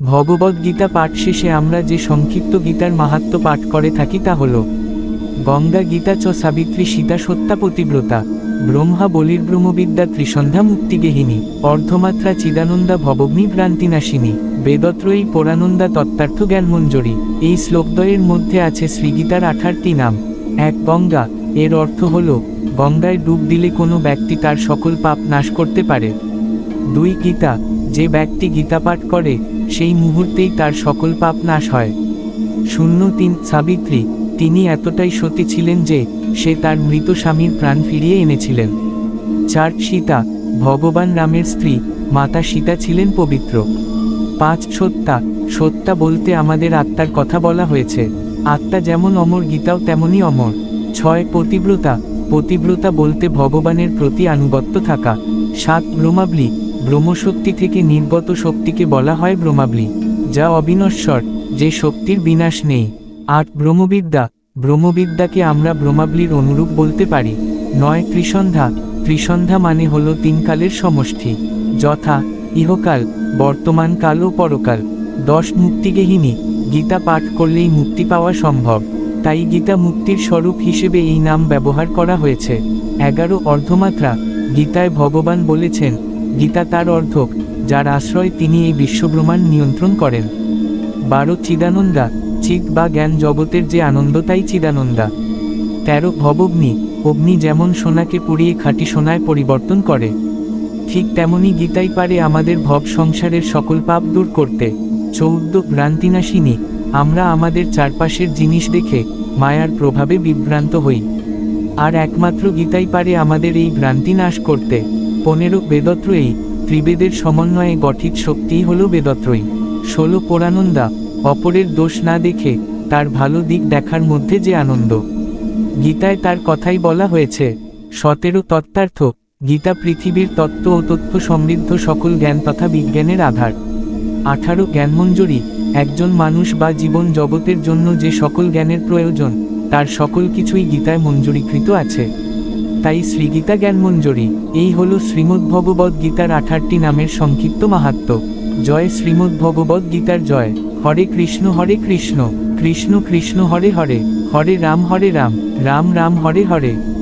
ভগবদ্গীতা পাঠ শেষে আমরা যে সংক্ষিপ্ত গীতার মাহাত্ম্য পাঠ করে থাকি তা হল, গঙ্গা গীতা চ সাবিত্রী সীতা সত্যা পতিব্রতা, ব্রহ্মা বলির ব্রহ্মবিদ্যা ত্রিসন্ধ্যা মুক্তিগেহিনী অর্ধমাত্রা চিদানন্দা ভবগ্নি ভ্রান্তিনাশিনী বেদত্রয়ী পরানন্দা তত্ত্বার্থ জ্ঞানমঞ্জরি এই শ্লোকদ্বয়ের মধ্যে আছে শ্রীগীতার আঠারটি নাম। এক, গঙ্গা, এর অর্থ হল, গঙ্গায় ডুব দিলে কোনো ব্যক্তি তার সকল পাপ নাশ করতে পারে। দুই, গীতা যে ব্যক্তি গীতা পাঠ করে, সেই মুহূর্তেই তার সকল পাপ নাশ হয়। শূন্য তিন, সাবিত্রী, তিনি এতটাই সতী ছিলেন যে, সে তার মৃত স্বামীর প্রাণ ফিরিয়ে এনেছিলেন। চার, সীতা, ভগবান রামের স্ত্রী, মাতা সীতা ছিলেন পবিত্র। পাঁচ সত্তা সত্তা বলতে আমাদের আত্মার কথা বলা হয়েছে। আত্মা যেমন অমর, গীতাও তেমনই অমর। ছয়, পতিব্রতা পতিব্রতা বলতে ভগবানের প্রতি আনুগত্য থাকা। সাত ব্রহ্মাবলী ব্রহ্মশক্তি থেকে নির্গত শক্তিকে বলা হয় ব্রহ্মাবলী, যা অবিনশ্বর, যে শক্তির বিনাশ নেই। আট ব্রহ্মবিদ্যা, ব্রহ্মবিদ্যাকে আমরা ব্রহ্মাবলীর অনুরূপ বলতে পারি। নয় ত্রিসন্ধ্যা ত্রিসন্ধ্যা মানে হল তিনকালের সমষ্টি, যথা ইহকাল, বর্তমান কাল ও পরকাল। দশ মুক্তিগেহিনী গীতা পাঠ করলেই মুক্তি পাওয়া সম্ভব। তাই গীতা মুক্তির স্বরূপ হিসেবে এই নাম ব্যবহার করা হয়েছে। এগারো অর্ধমাত্রা, গীতায় ভগবান বলেছেন গীতা তার অর্ধক যার আশ্রয় তিনি এই বিশ্বব্রহ্মাণ্ড নিয়ন্ত্রণ করেন। বারো চিদানন্দা চিত বা জ্ঞান জগতের যে আনন্দ তাই চিদানন্দা। তেরো ভবগ্নি, অগ্নি যেমন সোনাকে পুড়িয়ে খাঁটি সোনায় পরিবর্তন করে। ঠিক তেমনি গীতাই পারে আমাদের ভব সংসারের সকল পাপ দূর করতে। চৌদ্দ ভ্রান্তিনাশিনী, আমরা আমাদের চারপাশের জিনিস দেখে মায়ার প্রভাবে বিভ্রান্ত হই। আর একমাত্র গীতাই পারে আমাদের এই ভ্রান্তি নাশ করতে। পনেরো বেদত্রয়ী ত্রিবেদের সমন্বয়ে গঠিত শক্তিই হল বেদত্রয়ী। ষোলো পরানন্দা, অপরের দোষ না দেখে তার ভালো দিক দেখার মধ্যে যে আনন্দ। গীতায় তার কথাই বলা হয়েছে, সতেরো তত্ত্বার্থ, গীতা পৃথিবীর তত্ত্ব ও তথ্য সমৃদ্ধ সকল জ্ঞান তথা বিজ্ঞানের আধার। আঠারো জ্ঞানমঞ্জুরি, একজন মানুষ বা জীবন জগতের জন্য যে সকল জ্ঞানের প্রয়োজন, তার সকল কিছুই গীতায় মঞ্জুরিকৃত আছে। তাই শ্রীগীতা জ্ঞানমঞ্জরি, এই হল শ্রীমদ্ভগবদ্ গীতার আঠারটি নামের সংক্ষিপ্ত মাহাত্ম। জয় শ্রীমদ্ভগবদ্ গীতার জয়। হরে কৃষ্ণ হরে কৃষ্ণ। কৃষ্ণ কৃষ্ণ, হরে হরে। হরে রাম হরে রাম। রাম রাম, হরে হরে।